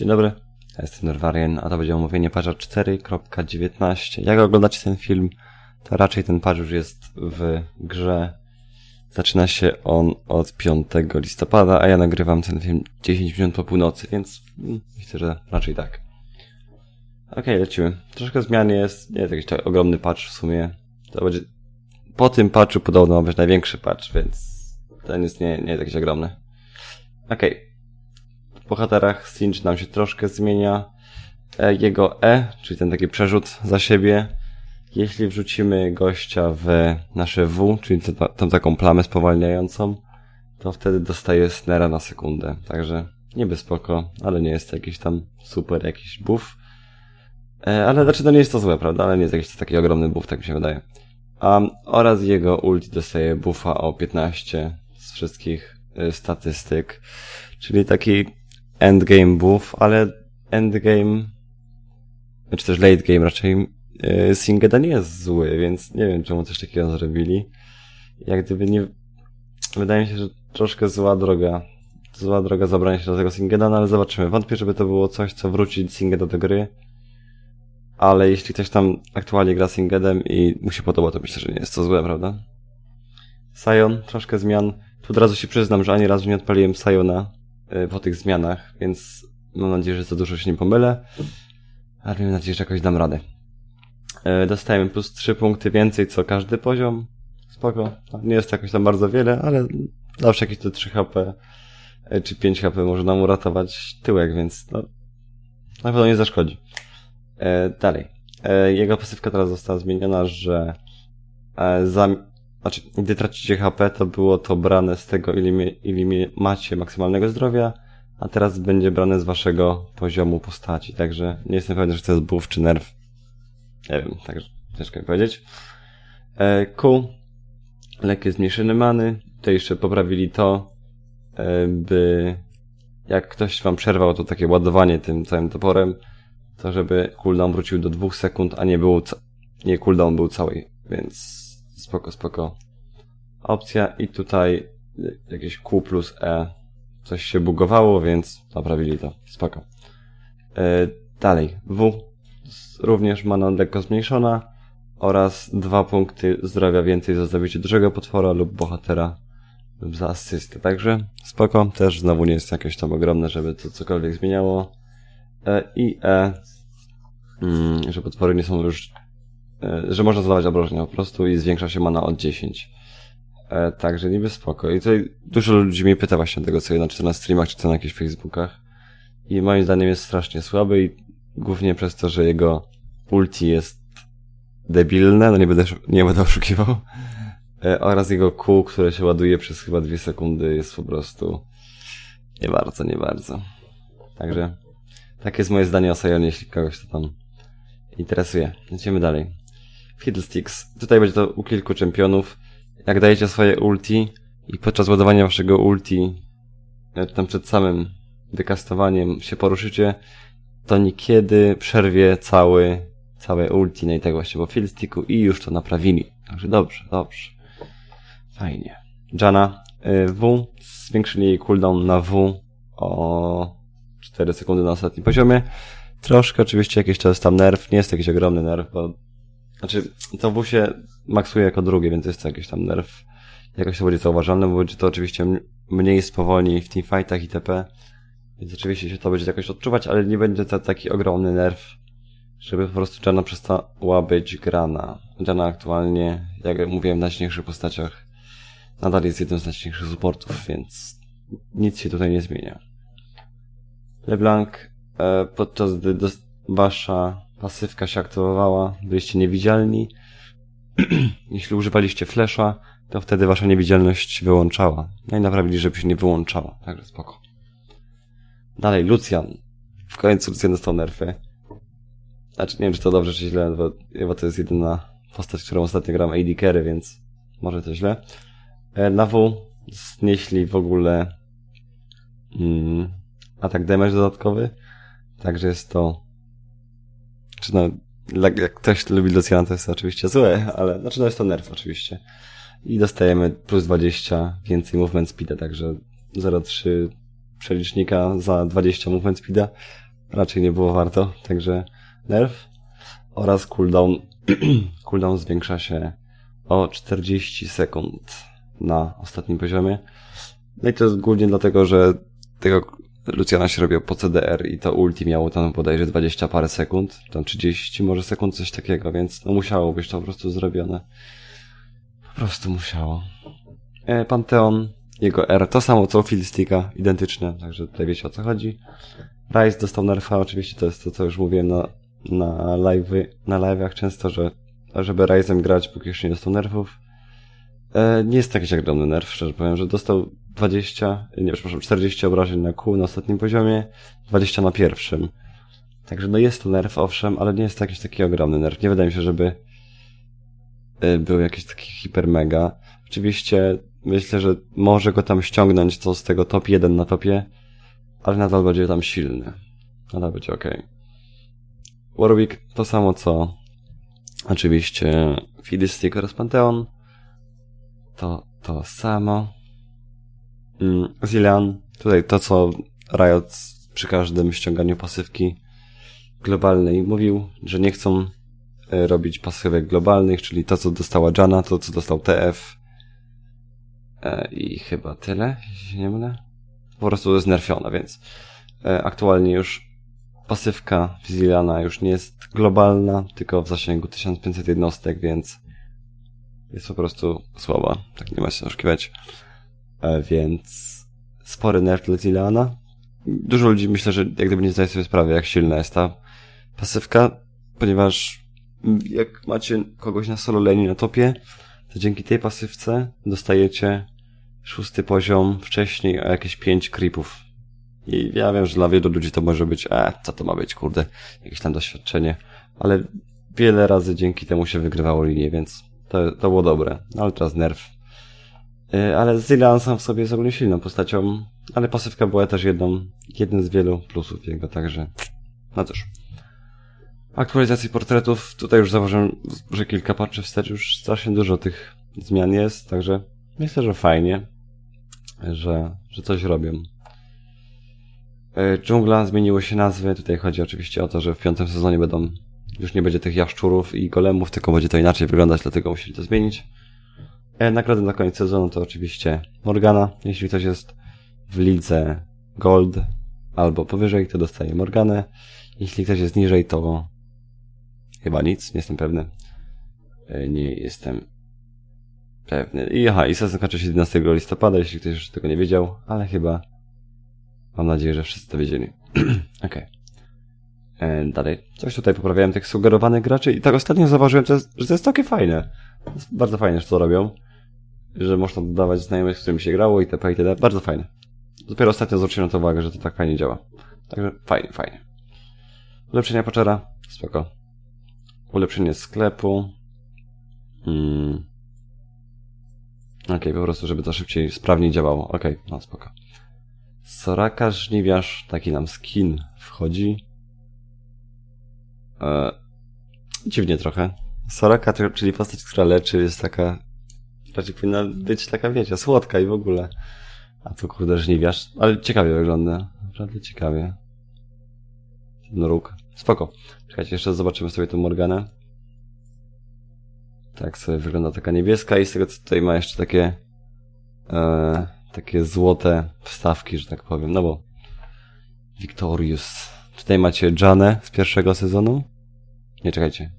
Dzień dobry, ja jestem Nerwarian, a to będzie omówienie patcha 4.19. Jak oglądacie ten film, to raczej ten patch już jest w grze. Zaczyna się on od 5 listopada, a ja nagrywam ten film 10 minut po północy, więc mm, myślę, że raczej tak. Okej, lecimy. Troszkę zmian jest, nie jest jakiś tak ogromny patch w sumie. To będzie, po tym patchu podobno ma być największy patch, więc ten jest nie, nie jest jakiś ogromny. Okej. W bohaterach Singe nam się troszkę zmienia. E, Jego E, czyli ten taki przerzut za siebie. Jeśli wrzucimy gościa w nasze W, czyli tą, taką plamę spowalniającą, to wtedy dostaje snera na sekundę. Także niby spoko, ale nie jest jakiś tam super jakiś buff. E, ale znaczy to nie jest to złe, prawda? Ale nie jest jakiś taki ogromny buff, tak mi się wydaje. Um, oraz jego ulti dostaje buffa o 15 z wszystkich y, statystyk. Czyli taki endgame buff, ale endgame, czy też late game raczej, y, Singeda nie jest zły, więc nie wiem czemu coś takiego zrobili. Jak gdyby nie, wydaje mi się, że troszkę zła droga, zła droga zabrania się do tego Singeda, no ale zobaczymy. Wątpię, żeby to było coś, co wróci Singeda do gry. Ale jeśli ktoś tam aktualnie gra Singedem i mu się podoba, to myślę, że nie jest to złe, prawda? Sion, troszkę zmian. Tu od razu się przyznam, że ani razu nie odpaliłem Siona po tych zmianach, więc mam nadzieję, że za dużo się nie pomylę. Ale mam nadzieję, że jakoś dam radę. Y, Dostajemy plus 3 punkty więcej co każdy poziom. Spoko. Nie jest to jakoś tam bardzo wiele, ale zawsze jakieś te 3 HP y, czy 5 HP może nam uratować tyłek, więc no, na pewno nie zaszkodzi. Dalej. Jego pasywka teraz została zmieniona, że za, znaczy, gdy tracicie HP, to było to brane z tego, ile, mie, ile macie maksymalnego zdrowia, a teraz będzie brane z waszego poziomu postaci, także nie jestem pewien, że to jest buff czy nerw. Nie wiem, także ciężko mi powiedzieć. E, Q. Lekkie zmniejszenie many. Tutaj jeszcze poprawili to, e, by jak ktoś wam przerwał to takie ładowanie tym całym toporem, to żeby cooldown wrócił do dwóch sekund, a nie był, nie cooldown był cały, więc spoko, spoko. Opcja i tutaj jakieś Q plus E, coś się bugowało, więc naprawili to, spoko. E, dalej, W, również mana lekko zmniejszona oraz dwa punkty zdrowia więcej za zabicie dużego potwora lub bohatera lub za asystę, także spoko, też znowu nie jest jakieś tam ogromne, żeby to cokolwiek zmieniało. E, I E, mm, że potwory nie są już, że można zadawać obrażenia po prostu i zwiększa się mana od 10. E, także niby spoko. I tutaj dużo ludzi mnie pyta właśnie tego, co znaczy na streamach, czy to na jakichś facebookach. I moim zdaniem jest strasznie słaby i głównie przez to, że jego ulti jest debilne, no nie będę, nie będę oszukiwał. E, oraz jego Q, które się ładuje przez chyba dwie sekundy jest po prostu nie bardzo, nie bardzo. Także takie jest moje zdanie o Sionie, jeśli kogoś to tam interesuje. Lecimy dalej. Fiddlesticks. Tutaj będzie to u kilku czempionów. Jak dajecie swoje ulti i podczas ładowania waszego ulti, e, tam przed samym wykastowaniem się poruszycie, to niekiedy przerwie cały, całe ulti, no i tak właśnie, bo Fiddlesticku i już to naprawili. Także dobrze, dobrze. Fajnie. Jana y, W. Zwiększyli jej cooldown na W o 4 sekundy na ostatnim poziomie. Troszkę oczywiście jakiś jest tam nerw, nie jest to jakiś ogromny nerw, bo znaczy to W się maksuje jako drugie, więc jest to jakiś tam nerw. Jakoś to będzie zauważalne, bo będzie to oczywiście mniej spowolni w teamfightach itp. Więc oczywiście się to będzie jakoś odczuwać, ale nie będzie to taki ogromny nerw, żeby po prostu Jana przestała być grana. Jana aktualnie, jak mówiłem, w najsilniejszych postaciach nadal jest jednym z najsilniejszych supportów, więc nic się tutaj nie zmienia. LeBlanc, e, podczas gdy wasza pasywka się aktywowała, byliście niewidzialni. Jeśli używaliście flesza, to wtedy wasza niewidzialność wyłączała. No i naprawili, żeby się nie wyłączała, także spoko. Dalej, Lucian. W końcu Lucian dostał nerfy. Znaczy, nie wiem, czy to dobrze, czy źle, bo, to jest jedyna postać, którą ostatnio gram AD Carry, więc może to źle. E, Na W znieśli w ogóle mm, atak damage dodatkowy, także jest to czy no, jak ktoś lubi Luciana, to jest to oczywiście złe, ale znaczy no jest to nerf oczywiście. I dostajemy plus 20 więcej movement speeda, także 0,3 przelicznika za 20 movement speeda. raczej nie było warto, także nerf oraz cooldown, cooldown zwiększa się o 40 sekund na ostatnim poziomie. No i to jest głównie dlatego, że tego Luciana się robiło po CDR i to ulti miało tam bodajże 20 parę sekund, tam 30 może sekund, coś takiego, więc no musiało być to po prostu zrobione. Po prostu musiało. E, Panteon, jego R, to samo co Fiddlesticka, identyczne, także tutaj wiecie o co chodzi. Rice dostał nerfa, oczywiście to jest to, co już mówiłem na, na live, na live'ach często, że żeby Ryzem grać, póki jeszcze nie dostał nerfów. E, nie jest to jakiś ogromny nerf, szczerze powiem, że dostał 20, nie, przepraszam, 40 obrażeń na Q na ostatnim poziomie, 20 na pierwszym. Także no jest to nerf, owszem, ale nie jest to jakiś taki ogromny nerf. Nie wydaje mi się, żeby e, był jakiś taki hiper mega. Oczywiście myślę, że może go tam ściągnąć co z tego top 1 na topie, ale nadal będzie tam silny. Nadal będzie ok. Warwick to samo co oczywiście Fiddlestick oraz Pantheon. To to samo. Mm, Zilean. Tutaj to, co Riot przy każdym ściąganiu pasywki globalnej mówił, że nie chcą e, robić pasywek globalnych, czyli to, co dostała Jana, to, co dostał TF. E, I chyba tyle, jeśli się nie mylę. Po prostu jest nerfiona, więc e, aktualnie już pasywka Zilana już nie jest globalna, tylko w zasięgu 1500 jednostek, więc jest po prostu słaba. Tak nie ma się oszukiwać. E, więc spory nerf dla Zilana. Dużo ludzi myślę, że jak gdyby nie zdaje sobie sprawy, jak silna jest ta pasywka, ponieważ jak macie kogoś na solo lane na topie, to dzięki tej pasywce dostajecie szósty poziom wcześniej o jakieś pięć creepów. I ja wiem, że dla wielu ludzi to może być, e, co to ma być, kurde, jakieś tam doświadczenie, ale wiele razy dzięki temu się wygrywało linię, więc to, to było dobre. No, ale teraz nerf. Yy, ale Zilan sam w sobie jest ogólnie silną postacią, ale pasywka była też jedną, jednym z wielu plusów jego, także no cóż. Aktualizacji portretów, tutaj już zauważyłem, że kilka patrzy wstecz już strasznie dużo tych zmian jest, także myślę, że fajnie, że, że coś robią. Yy, Dżungla zmieniły się nazwy, tutaj chodzi oczywiście o to, że w piątym sezonie będą już nie będzie tych jaszczurów i golemów, tylko będzie to inaczej wyglądać, dlatego musieli to zmienić. E, nagrody na koniec sezonu to oczywiście Morgana. Jeśli ktoś jest w lidze Gold albo powyżej, to dostaje Morganę. Jeśli ktoś jest niżej, to chyba nic, nie jestem pewny. E, nie jestem pewny. I aha, i sezon kończy się 11 listopada, jeśli ktoś jeszcze tego nie wiedział, ale chyba mam nadzieję, że wszyscy to wiedzieli. Okej. Okay. Dalej. Coś tutaj poprawiałem tych sugerowanych graczy i tak ostatnio zauważyłem, że to jest takie fajne. Jest bardzo fajne, że to robią że można dodawać znajomych, z którymi się grało itp. itd. Bardzo fajne. Dopiero ostatnio zwróciłem na to uwagę, że to tak fajnie działa. Także fajnie, fajnie. Ulepszenia paczera, spoko. Ulepszenie sklepu. Hmm. Okej, okay, po prostu, żeby to szybciej, sprawniej działało. Okej, okay, no spoko. Soraka żniwiarz, taki nam skin wchodzi. Eee, dziwnie trochę. Soraka, czyli postać, która leczy, jest taka Raczej powinna być taka, wiecie, słodka i w ogóle. A tu kurde żniwiarz. Ale ciekawie wygląda. Naprawdę ciekawie. Ten róg. Spoko. Czekajcie, jeszcze zobaczymy sobie tą Morganę. Tak sobie wygląda taka niebieska i z tego co tutaj ma jeszcze takie e, takie złote wstawki, że tak powiem. No bo Victorious. Tutaj macie Janę z pierwszego sezonu. Nie, czekajcie.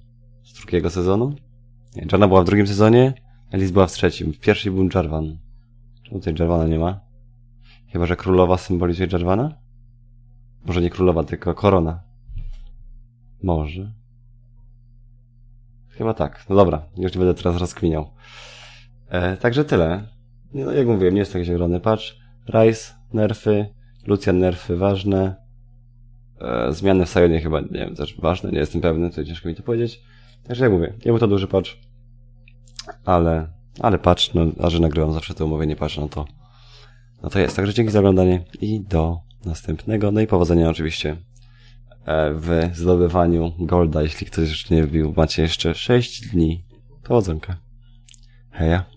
Z drugiego sezonu? Nie, Jana była w drugim sezonie. Alice była w trzecim. W pierwszej był Jarvan. Czemu tutaj Jarvana nie ma? Chyba, że królowa symbolizuje Jarvana? Może nie królowa, tylko korona. Może. Chyba tak. No dobra, już nie będę teraz rozkminiał. E, także tyle. No, jak mówiłem, nie jest to jakiś ogromny patch. Rice, nerfy, Lucian nerfy ważne. E, zmiany w Sionie chyba, nie wiem, też ważne, nie jestem pewny, to ciężko mi to powiedzieć. Także jak mówię, nie był to duży patch ale, ale patrz, no, a że nagrywam zawsze to umówienie, patrz, no to, no to jest. Także dzięki za oglądanie i do następnego. No i powodzenia oczywiście e, w zdobywaniu Golda. Jeśli ktoś jeszcze nie wbił, macie jeszcze 6 dni. Powodzonka. Heja.